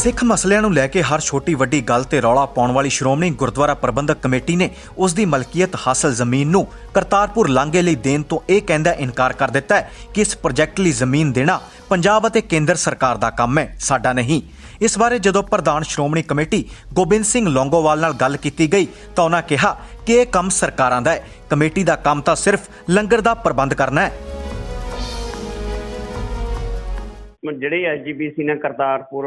ਸਿੱਖ ਮਸਲਿਆਂ ਨੂੰ ਲੈ ਕੇ ਹਰ ਛੋਟੀ ਵੱਡੀ ਗੱਲ ਤੇ ਰੌਲਾ ਪਾਉਣ ਵਾਲੀ ਸ਼੍ਰੋਮਣੀ ਗੁਰਦੁਆਰਾ ਪ੍ਰਬੰਧਕ ਕਮੇਟੀ ਨੇ ਉਸ ਦੀ ਮਲਕੀਅਤ ਹਾਸਲ ਜ਼ਮੀਨ ਨੂੰ ਕਰਤਾਰਪੁਰ ਲਾਂਘੇ ਲਈ ਦੇਣ ਤੋਂ ਇਹ ਕਹਿੰਦਾ ਇਨਕਾਰ ਕਰ ਦਿੱਤਾ ਹੈ ਕਿ ਇਸ ਪ੍ਰੋਜੈਕਟ ਲਈ ਜ਼ਮੀਨ ਦੇਣਾ ਪੰਜਾਬ ਅਤੇ ਕੇਂਦਰ ਸਰਕਾਰ ਦਾ ਕੰਮ ਹੈ, ਸਾਡਾ ਨਹੀਂ। ਇਸ ਬਾਰੇ ਜਦੋਂ ਪ੍ਰਧਾਨ ਸ਼੍ਰੋਮਣੀ ਕਮੇਟੀ ਗੋਬਿੰਦ ਸਿੰਘ ਲੌਂਗੋਵਾਲ ਨਾਲ ਗੱਲ ਕੀਤੀ ਗਈ ਤਾਂ ਉਹਨਾਂ ਕਿਹਾ ਕਿ ਇਹ ਕੰਮ ਸਰਕਾਰਾਂ ਦਾ ਹੈ। ਕਮੇਟੀ ਦਾ ਕੰਮ ਤਾਂ ਸਿਰਫ ਲੰਗਰ ਦਾ ਪ੍ਰਬੰਧ ਕਰਨਾ ਹੈ। ਜਿਹੜੀ ਐਸਜੀਪੀਸੀ ਨੇ ਕਰਤਾਰਪੁਰ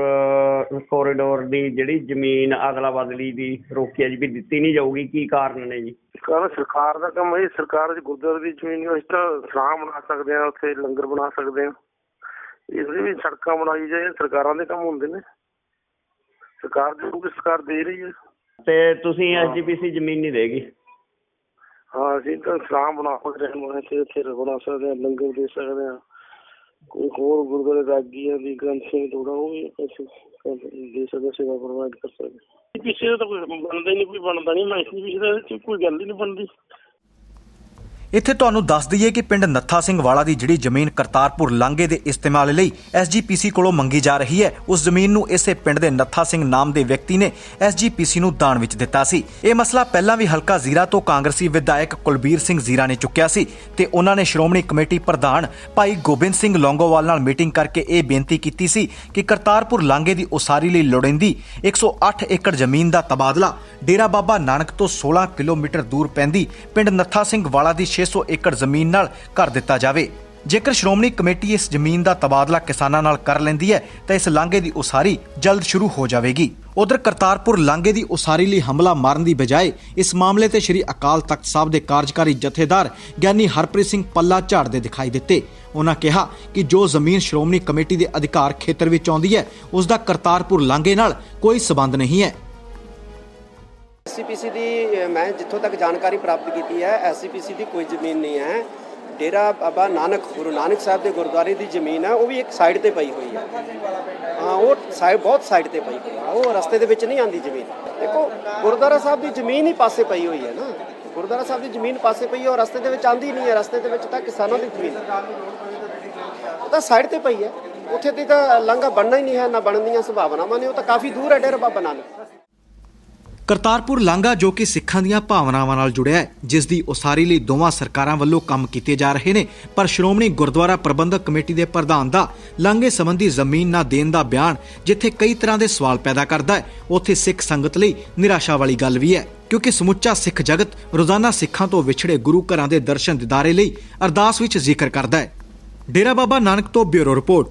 ਕੋਰੀਡੋਰ ਦੀ ਜਿਹੜੀ ਜ਼ਮੀਨ ਅਦਲਾ ਬਦਲੀ ਦੀ ਰੋਕੀ ਵੀ ਦਿੱਤੀ ਨਹੀਂ ਜਾਊਗੀ ਕੀ ਕਾਰਨ ਨੇ ਜੀ? ਕਾਰਨ ਸਰਕਾਰ ਦਾ ਕੰਮ ਹੈ ਸਰਕਾਰ ਦੇ ਗੁਰਦੁਆਰੇ ਦੀ ਜ਼ਮੀਨ ਨੂੰ ਅਸੀਂ ਤਾਂ ਸਰਾਂ ਬਣਾ ਸਕਦੇ ਹਾਂ ਉੱਥੇ ਲੰਗਰ ਬਣਾ ਸਕਦੇ ਹਾਂ। ਇਸ ਲਈ ਵੀ ਸੜਕਾਂ ਬਣਾਈ ਜਾਏ ਸਰਕਾਰਾਂ ਦੇ ਕੰਮ ਹੁੰਦੇ ਨੇ। ਸਰਕਾਰ ਜੋ ਵੀ ਸਰਕਾਰ ਦੇ ਰਹੀ ਹੈ। ਤੇ ਤੁਸੀਂ ਐਸਜੀਪੀਸੀ ਜ਼ਮੀਨ ਨਹੀਂ ਦੇਗੀ? ਹਾਂ ਅਸੀਂ ਤਾਂ ਸਰਾਂ ਬਣਾ ਸਕਦੇ ਬਣਾ ਕੇ ਉੱਥੇ ਬਣਾ ਸਕਦੇ ਹਾਂ ਲੰਗਰ ਦੇ ਸਕਦੇ ਹਾਂ। ਕੋਈ ਹੋਰ ਗੁਰਦੁਆਰੇ ਰਾਗੀਆਂ ਦੀ ਗ੍ਰੰਥ ਸਿੰਘ ਥੋੜਾ ਉਹ ਵੀ ਅਸੀਂ ਦੇ ਸਕਦੇ, ਸੇਵਾ ਪ੍ਰੋਵਾਈਡ ਕਰ ਸਕਦੇ। ਪਿੱਛੇ ਤਾਂ ਕੋਈ ਬਣਦਾ ਹੀ ਨਹੀਂ, ਕੋਈ ਬਣਦਾ ਨਹੀਂ, ਮੈਂ ਇਸ ਪਿੱਛੇ ਕੋਈ ਗੱਲ ਹੀ ਨਹੀਂ ਬਣਦੀ। ਇੱਥੇ ਤੁਹਾਨੂੰ ਦੱਸ ਦਈਏ ਕਿ ਪਿੰਡ ਨੱਥਾ ਸਿੰਘ ਵਾਲਾ ਦੀ ਜਿਹੜੀ ਜ਼ਮੀਨ ਕਰਤਾਰਪੁਰ ਲਾਂਘੇ ਦੇ ਇਸਤੇਮਾਲ ਲਈ ਐਸਜੀਪੀਸੀ ਕੋਲੋਂ ਮੰਗੀ ਜਾ ਰਹੀ ਹੈ, ਉਸ ਜ਼ਮੀਨ ਨੂੰ ਇਸੇ ਪਿੰਡ ਦੇ ਨੱਥਾ ਸਿੰਘ ਨਾਮ ਦੇ ਵਿਅਕਤੀ ਨੇ ਐਸਜੀਪੀਸੀ ਨੂੰ ਦਾਨ ਵਿੱਚ ਦਿੱਤਾ ਸੀ। ਇਹ ਮਸਲਾ ਪਹਿਲਾਂ ਵੀ ਹਲਕਾ ਜ਼ੀਰਾ ਤੋਂ ਕਾਂਗਰਸੀ ਵਿਧਾਇਕ ਕੁਲਬੀਰ ਸਿੰਘ ਜ਼ੀਰਾ ਨੇ ਚੁੱਕਿਆ ਸੀ ਤੇ ਉਹਨਾਂ ਨੇ ਸ਼੍ਰੋਮਣੀ ਕਮੇਟੀ ਪ੍ਰਧਾਨ ਭਾਈ ਗੋਬਿੰਦ ਸਿੰਘ ਲੌਂਗੋਵਾਲ ਨਾਲ ਮੀਟਿੰਗ ਕਰਕੇ ਇਹ ਬੇਨਤੀ ਕੀਤੀ ਸੀ ਕਿ ਕਰਤਾਰਪੁਰ ਲਾਂਘੇ ਦੀ ਉਸਾਰੀ ਲਈ ਲੋੜੀਂਦੀ 108 ਏਕੜ ਜ਼ਮੀਨ ਦਾ ਤਬਾਦਲਾ ਡੇਰਾ ਬਾਬਾ ਨਾਨਕ ਤੋਂ 16 ਕਿਲੋਮੀਟਰ ਦੂਰ ਪੈਂਦੀ ਪਿੰਡ ਨੱਥਾ ਸਿੰਘ ਵਾਲਾ ਦੀ 600 ਏਕੜ ਜ਼ਮੀਨ ਨਾਲ ਕਰ ਦਿੱਤਾ ਜਾਵੇ। ਜੇਕਰ ਸ਼੍ਰੋਮਣੀ ਕਮੇਟੀ ਇਸ ਜ਼ਮੀਨ ਦਾ ਤਬਾਦਲਾ ਕਿਸਾਨਾਂ ਨਾਲ ਕਰ ਲੈਂਦੀ ਹੈ, ਤਾਂ ਇਸ ਲਾਂਘੇ ਦੀ ਉਸਾਰੀ ਜਲਦ ਸ਼ੁਰੂ ਹੋ ਜਾਵੇਗੀ। ਉਧਰ ਕਰਤਾਰਪੁਰ ਲਾਂਘੇ ਦੀ ਉਸਾਰੀ ਲਈ ਹਮਲਾ ਮਾਰਨ ਦੀ ਬਜਾਏ ਇਸ ਮਾਮਲੇ ਤੇ ਸ੍ਰੀ ਅਕਾਲ ਤਖਤ ਸਾਹਿਬ ਦੇ ਕਾਰਜਕਾਰੀ ਜਥੇਦਾਰ ਗਿਆਨੀ ਹਰਪ੍ਰੀਤ ਸਿੰਘ ਪੱਲਾ ਝਾੜਦੇ ਦਿਖਾਈ ਦਿੱਤੇ। ਉਹਨਾਂ ਕਿਹਾ ਕਿ ਜੋ ਜ਼ਮੀਨ ਸ਼੍ਰੋਮਣੀ ਕਮੇਟੀ ਦੇ ਅਧਿਕਾਰ ਖੇਤਰ ਵਿੱਚ ਆਉਂਦੀ ਹੈ, ਉਸ ਦਾ ਕਰਤਾਰਪੁਰ ਲਾਂਘੇ ਨਾਲ ਕੋਈ ਸਬੰਧ ਨਹੀਂ ਹੈ। ਐਸਸੀਪੀਸੀ ਦੀ ਮੈਂ ਜਿੱਥੋਂ ਤੱਕ ਜਾਣਕਾਰੀ ਪ੍ਰਾਪਤ ਕੀਤੀ ਹੈ, ਐਸਸੀਪੀਸੀ ਦੀ ਕੋਈ ਜ਼ਮੀਨ ਨਹੀਂ ਹੈ। ਡੇਰਾ ਬਾਬਾ ਨਾਨਕ, ਗੁਰੂ ਨਾਨਕ ਸਾਹਿਬ ਦੇ ਗੁਰਦੁਆਰੇ ਦੀ ਜ਼ਮੀਨ ਹੈ, ਉਹ ਵੀ ਇੱਕ ਸਾਈਡ ਤੇ ਪਈ ਹੋਈ ਹੈ। ਹਾਂ, ਉਹ ਸਾਈਡ ਬਹੁਤ ਸਾਈਡ ਤੇ ਪਈ ਹੋਈ ਹੈ। ਉਹ ਰਸਤੇ ਦੇ ਵਿੱਚ ਨਹੀਂ ਆਂਦੀ ਜ਼ਮੀਨ। ਦੇਖੋ, ਗੁਰਦੁਆਰਾ ਸਾਹਿਬ ਦੀ ਜ਼ਮੀਨ ਹੀ ਪਾਸੇ ਪਈ ਹੋਈ ਹੈ ਨਾ। ਗੁਰਦੁਆਰਾ ਸਾਹਿਬ ਦੀ ਜ਼ਮੀਨ ਪਾਸੇ ਪਈ ਹੈ, ਉਹ ਰਸਤੇ ਦੇ ਵਿੱਚ ਆਂਦੀ ਨਹੀਂ ਹੈ। ਰਸਤੇ ਦੇ ਵਿੱਚ ਤਾਂ ਕਿਸਾਨਾਂ ਦੀ ਜ਼ਮੀਨ ਉਹ ਤਾਂ ਸਾਈਡ ਤੇ ਪਈ ਹੈ। ਉੱਥੇ ਦੀ ਤਾਂ ਲਾਂਘਾ ਬਣਨਾ ਹੀ ਨਹੀਂ ਹੈ, ਨਾ ਬਣਨ ਦੀਆਂ ਸੰਭਾਵਨਾਵਾਂ ਨੇ। ਉਹ ਤਾਂ ਕਾਫੀ ਦੂਰ ਹੈ ਡੇਰਾ ਬਾਬਾ ਨਾਨਕ। ਕਰਤਾਰਪੁਰ ਲਾਂਘਾ ਜੋ ਕਿ ਸਿੱਖਾਂ ਦੀਆਂ ਭਾਵਨਾਵਾਂ ਨਾਲ ਜੁੜਿਆ ਹੈ, ਜਿਸ ਦੀ ਉਸਾਰੀ ਲਈ ਦੋਵਾਂ ਸਰਕਾਰਾਂ ਵੱਲੋਂ ਕੰਮ ਕੀਤੇ ਜਾ ਰਹੇ ਨੇ, ਪਰ ਸ਼੍ਰੋਮਣੀ ਗੁਰਦੁਆਰਾ ਪ੍ਰਬੰਧਕ ਕਮੇਟੀ ਦੇ ਪ੍ਰਧਾਨ ਦਾ ਲਾਂਘੇ ਸੰਬੰਧੀ ਜ਼ਮੀਨ ਨਾ ਦੇਣ ਦਾ ਬਿਆਨ ਜਿੱਥੇ ਕਈ ਤਰ੍ਹਾਂ ਦੇ ਸਵਾਲ ਪੈਦਾ ਕਰਦਾ ਹੈ, ਉੱਥੇ ਸਿੱਖ ਸੰਗਤ ਲਈ ਨਿਰਾਸ਼ਾ ਵਾਲੀ ਗੱਲ ਵੀ ਹੈ, ਕਿਉਂਕਿ ਸਮੁੱਚਾ ਸਿੱਖ ਜਗਤ ਰੋਜ਼ਾਨਾ ਸਿੱਖਾਂ ਤੋਂ ਵਿਛੜੇ ਗੁਰੂ ਘਰਾਂ ਦੇ ਦਰਸ਼ਨ ਦਿਦਾਰੇ ਲਈ ਅਰਦਾਸ ਵਿੱਚ ਜ਼ਿਕਰ ਕਰਦਾ ਹੈ। ਡੇਰਾ ਬਾਬਾ ਨਾਨਕ ਤੋਂ ਬਿਊਰੋ ਰਿਪੋਰਟ।